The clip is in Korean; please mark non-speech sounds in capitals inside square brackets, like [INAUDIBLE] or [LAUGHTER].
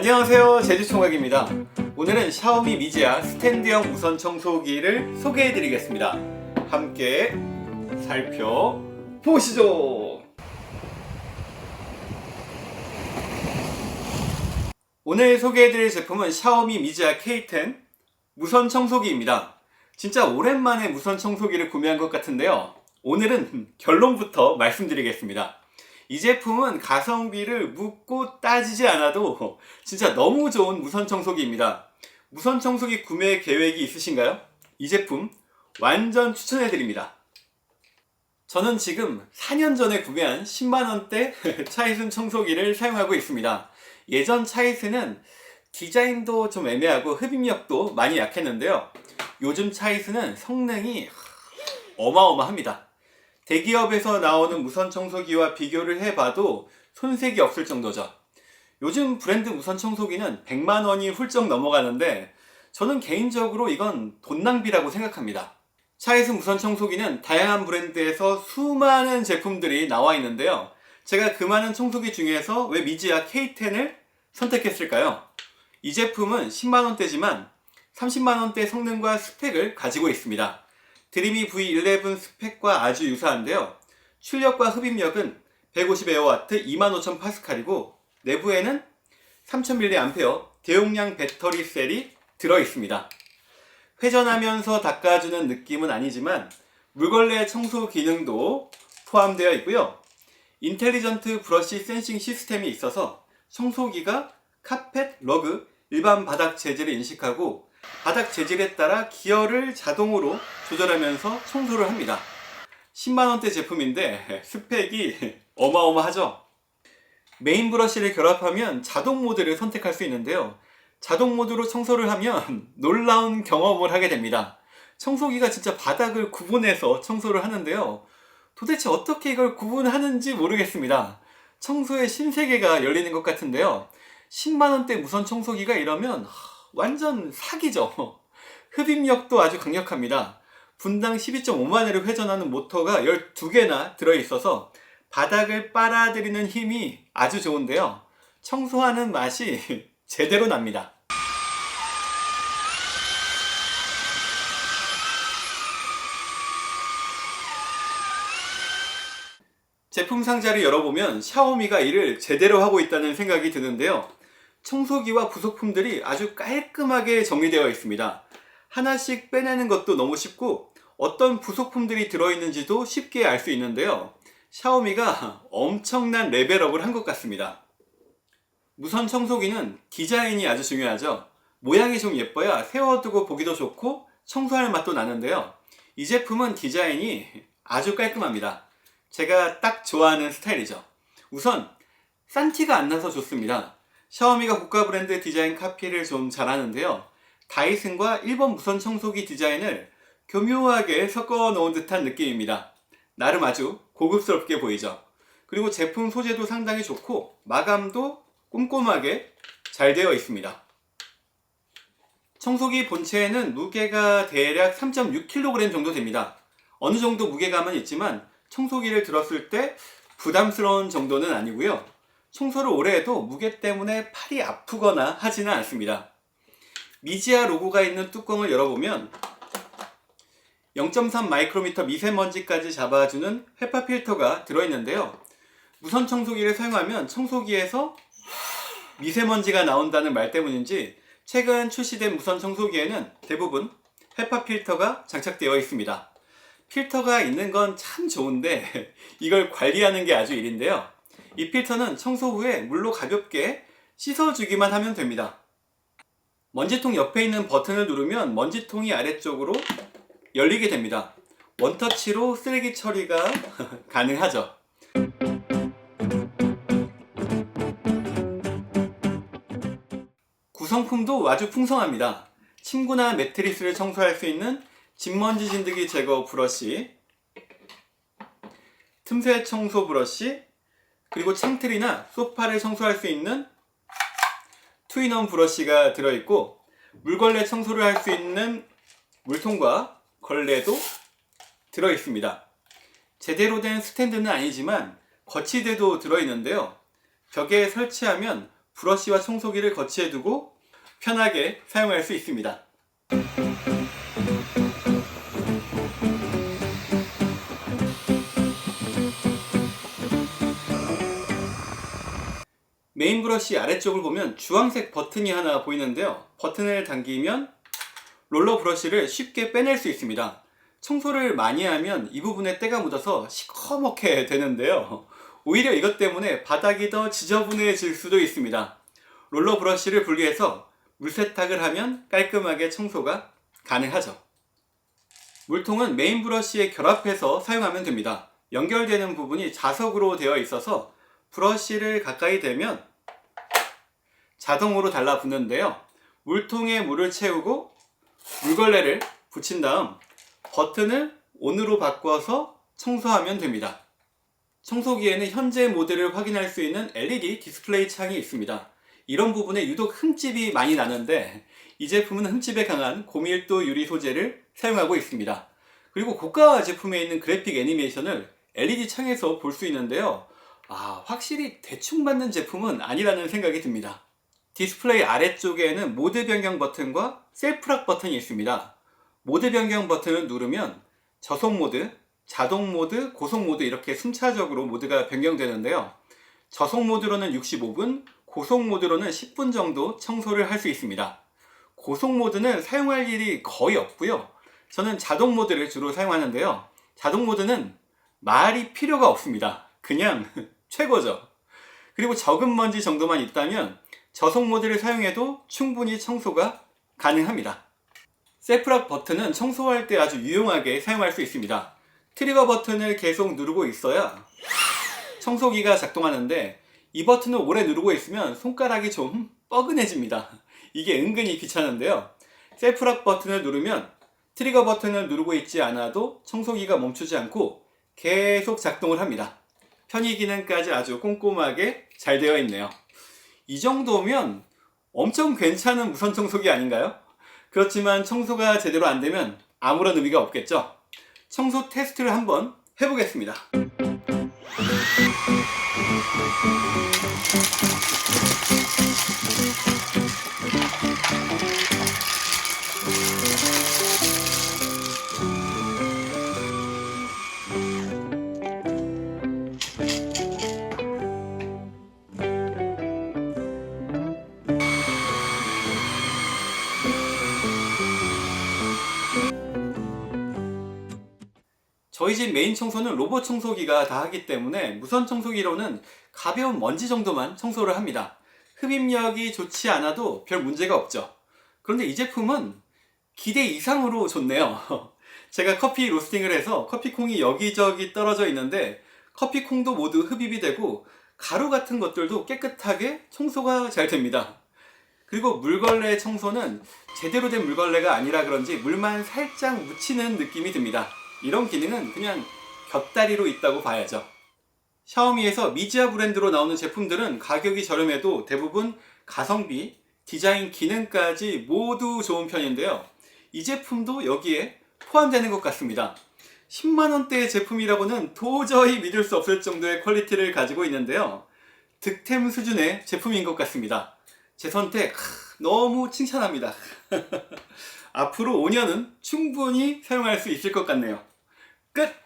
안녕하세요. 제주총각입니다. 오늘은 샤오미 미지아 스탠드형 무선 청소기를 소개해 드리겠습니다. 함께 살펴보시죠. 오늘 소개해 드릴 제품은 샤오미 미지아 K10 무선 청소기입니다. 진짜 오랜만에 무선 청소기를 구매한 것 같은데요. 오늘은 결론부터 말씀드리겠습니다 이 제품은 가성비를 묻고 따지지 않아도 진짜 너무 좋은 무선 청소기입니다. 무선 청소기 구매 계획이 있으신가요? 이 제품 완전 추천해드립니다. 저는 지금 4년 전에 구매한 10만원대 [LAUGHS] 차이슨 청소기를 사용하고 있습니다. 예전 차이슨은 디자인도 좀 애매하고 흡입력도 많이 약했는데요. 요즘 차이슨은 성능이 어마어마합니다. 대기업에서 나오는 무선 청소기와 비교를 해봐도 손색이 없을 정도죠. 요즘 브랜드 무선 청소기는 100만 원이 훌쩍 넘어가는데 저는 개인적으로 이건 돈 낭비라고 생각합니다. 차이스 무선 청소기는 다양한 브랜드에서 수많은 제품들이 나와 있는데요. 제가 그 많은 청소기 중에서 왜 미지아 K10을 선택했을까요? 이 제품은 10만원대지만 30만원대 성능과 스펙을 가지고 있습니다. 드리미 V11 스펙과 아주 유사한데요. 출력과 흡입력은 150Wh 25,000파스칼이고 내부에는 3000mAh 대용량 배터리 셀이 들어 있습니다. 회전하면서 닦아주는 느낌은 아니지만 물걸레 청소 기능도 포함되어 있고요. 인텔리전트 브러쉬 센싱 시스템이 있어서 청소기가 카펫, 러그, 일반 바닥 재질을 인식하고 바닥 재질에 따라 기어를 자동으로 조절하면서 청소를 합니다. 10만원대 제품인데 스펙이 어마어마하죠? 메인 브러쉬를 결합하면 자동 모드를 선택할 수 있는데요. 자동 모드로 청소를 하면 놀라운 경험을 하게 됩니다. 청소기가 진짜 바닥을 구분해서 청소를 하는데요. 도대체 어떻게 이걸 구분하는지 모르겠습니다. 청소의 신세계가 열리는 것 같은데요. 10만원대 무선 청소기가 이러면 완전 사기죠. [LAUGHS] 흡입력도 아주 강력합니다. 분당 12.5만회를 회전하는 모터가 12개나 들어있어서 바닥을 빨아들이는 힘이 아주 좋은데요. 청소하는 맛이 [LAUGHS] 제대로 납니다. 제품 상자를 열어보면 샤오미가 이를 제대로 하고 있다는 생각이 드는데요. 청소기와 부속품들이 아주 깔끔하게 정리되어 있습니다. 하나씩 빼내는 것도 너무 쉽고 어떤 부속품들이 들어있는지도 쉽게 알 수 있는데요. 샤오미가 엄청난 레벨업을 한 것 같습니다. 무선 청소기는 디자인이 아주 중요하죠. 모양이 좀 예뻐야 세워두고 보기도 좋고 청소할 맛도 나는데요. 이 제품은 디자인이 아주 깔끔합니다. 제가 딱 좋아하는 스타일이죠. 우선 싼 티가 안 나서 좋습니다. 샤오미가 고가 브랜드 디자인 카피를 좀 잘하는데요. 다이슨과 일본 무선 청소기 디자인을 교묘하게 섞어 놓은 듯한 느낌입니다. 나름 아주 고급스럽게 보이죠. 그리고 제품 소재도 상당히 좋고 마감도 꼼꼼하게 잘 되어 있습니다. 청소기 본체에는 무게가 대략 3.6kg 정도 됩니다. 어느 정도 무게감은 있지만 청소기를 들었을 때 부담스러운 정도는 아니고요. 청소를 오래 해도 무게 때문에 팔이 아프거나 하지는 않습니다. 미지아 로고가 있는 뚜껑을 열어보면 0.3 마이크로미터 미세먼지까지 잡아주는 헤파 필터가 들어있는데요. 무선 청소기를 사용하면 청소기에서 미세먼지가 나온다는 말 때문인지 최근 출시된 무선 청소기에는 대부분 헤파 필터가 장착되어 있습니다. 필터가 있는 건 참 좋은데 [LAUGHS] 이걸 관리하는 게 아주 일인데요. 이 필터는 청소 후에 물로 가볍게 씻어주기만 하면 됩니다. 먼지통 옆에 있는 버튼을 누르면 먼지통이 아래쪽으로 열리게 됩니다. 원터치로 쓰레기 처리가 [LAUGHS] 가능하죠. 구성품도 아주 풍성합니다. 침구나 매트리스를 청소할 수 있는 진먼지 진드기 제거 브러쉬, 틈새 청소 브러쉬, 그리고 창틀이나 소파를 청소할 수 있는 투인원 브러쉬가 들어있고 물걸레 청소를 할 수 있는 물통과 걸레도 들어있습니다. 제대로 된 스탠드는 아니지만 거치대도 들어있는데요. 벽에 설치하면 브러쉬와 청소기를 거치해 두고 편하게 사용할 수 있습니다. 메인 브러쉬 아래쪽을 보면 주황색 버튼이 하나 보이는데요. 버튼을 당기면 롤러 브러쉬를 쉽게 빼낼 수 있습니다. 청소를 많이 하면 이 부분에 때가 묻어서 시커멓게 되는데요. 오히려 이것 때문에 바닥이 더 지저분해질 수도 있습니다. 롤러 브러쉬를 분리해서 물세탁을 하면 깔끔하게 청소가 가능하죠. 물통은 메인 브러쉬에 결합해서 사용하면 됩니다. 연결되는 부분이 자석으로 되어 있어서 브러쉬를 가까이 대면 자동으로 달라붙는데요. 물통에 물을 채우고 물걸레를 붙인 다음 버튼을 ON으로 바꿔서 청소하면 됩니다. 청소기에는 현재 모드를 확인할 수 있는 LED 디스플레이 창이 있습니다. 이런 부분에 유독 흠집이 많이 나는데 이 제품은 흠집에 강한 고밀도 유리 소재를 사용하고 있습니다. 그리고 고가 제품에 있는 그래픽 애니메이션을 LED 창에서 볼 수 있는데요. 아, 확실히 대충 받는 제품은 아니라는 생각이 듭니다. 디스플레이 아래쪽에는 모드 변경 버튼과 셀프락 버튼이 있습니다. 모드 변경 버튼을 누르면 저속 모드, 자동 모드, 고속 모드 이렇게 순차적으로 모드가 변경되는데요. 저속 모드로는 65분, 고속 모드로는 10분 정도 청소를 할 수 있습니다. 고속 모드는 사용할 일이 거의 없고요. 저는 자동 모드를 주로 사용하는데요. 자동 모드는 말이 필요가 없습니다. 그냥 [LAUGHS] 최고죠. 그리고 적은 먼지 정도만 있다면 저속 모드를 사용해도 충분히 청소가 가능합니다. 셀프락 버튼은 청소할 때 아주 유용하게 사용할 수 있습니다. 트리거 버튼을 계속 누르고 있어야 청소기가 작동하는데 이 버튼을 오래 누르고 있으면 손가락이 좀 뻐근해집니다. 이게 은근히 귀찮은데요. 셀프락 버튼을 누르면 트리거 버튼을 누르고 있지 않아도 청소기가 멈추지 않고 계속 작동을 합니다. 편의 기능까지 아주 꼼꼼하게 잘 되어 있네요. 이 정도면 엄청 괜찮은 무선 청소기 아닌가요? 그렇지만 청소가 제대로 안 되면 아무런 의미가 없겠죠? 청소 테스트를 한번 해보겠습니다. 저희 집 메인 청소는 로봇 청소기가 다 하기 때문에 무선 청소기로는 가벼운 먼지 정도만 청소를 합니다. 흡입력이 좋지 않아도 별 문제가 없죠. 그런데 이 제품은 기대 이상으로 좋네요. [LAUGHS] 제가 커피 로스팅을 해서 커피콩이 여기저기 떨어져 있는데 커피콩도 모두 흡입이 되고 가루 같은 것들도 깨끗하게 청소가 잘 됩니다. 그리고 물걸레 청소는 제대로 된 물걸레가 아니라 그런지 물만 살짝 묻히는 느낌이 듭니다. 이런 기능은 그냥 곁다리로 있다고 봐야죠. 샤오미에서 미지아 브랜드로 나오는 제품들은 가격이 저렴해도 대부분 가성비, 디자인, 기능까지 모두 좋은 편인데요. 이 제품도 여기에 포함되는 것 같습니다. 10만원대의 제품이라고는 도저히 믿을 수 없을 정도의 퀄리티를 가지고 있는데요. 득템 수준의 제품인 것 같습니다. 제 선택 너무 칭찬합니다. [LAUGHS] 앞으로 5년은 충분히 사용할 수 있을 것 같네요. 끝!